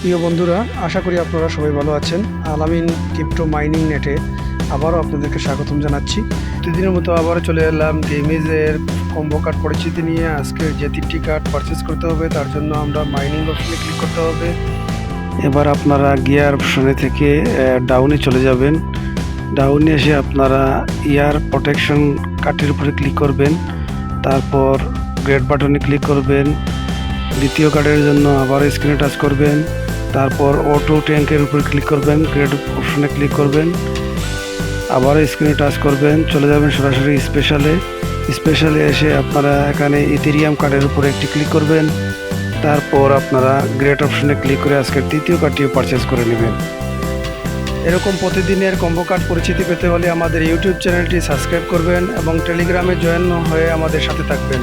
প্রিয় বন্ধুরা, আশা করি আপনারা সবাই ভালো আছেন। আলামিন ক্রিপ্টো মাইনিং নেটে আবারও আপনাদেরকে স্বাগতম জানাচ্ছি। দুদিনের মতো আবারও চলে এলাম গেমিজের কম্বো কার্ড পরিচিতি নিয়ে। আজকে যে তিনটি কার্ড পারচেস করতে হবে, তার জন্য আমরা মাইনিং অপশনে ক্লিক করতে হবে। এবার আপনারা গিয়ার অপশনে থেকে ডাউনে চলে যাবেন। ডাউনে এসে আপনারা ইয়ার প্রোটেকশন কার্ডের উপরে ক্লিক করবেন। তারপর গ্রেড বাটনে ক্লিক করবেন। দ্বিতীয় কার্ডের জন্য আবার স্ক্রিনে টাচ করবেন। তারপর অটো ট্যাঙ্কের উপর ক্লিক করবেন গ্রেড অপশনে ক্লিক করবেন। আবার স্ক্রিনে টাচ করবেন, চলে যাবেন সরাসরি স্পেশালে স্পেশালে এসে আপনারা এখানে ইথেরিয়াম কার্ডের উপর একটি ক্লিক করবেন। তারপর আপনারা গ্রেট অপশনে ক্লিক করে আজকের তৃতীয় কার্ডটিও পারচেস করে নেবেন। এরকম প্রতিদিনের কম্বো কার্ড পরিচিতি পেতে হলে আমাদের ইউটিউব চ্যানেলটি সাবস্ক্রাইব করবেন এবং টেলিগ্রামে জয়েন হয়ে আমাদের সাথে থাকবেন।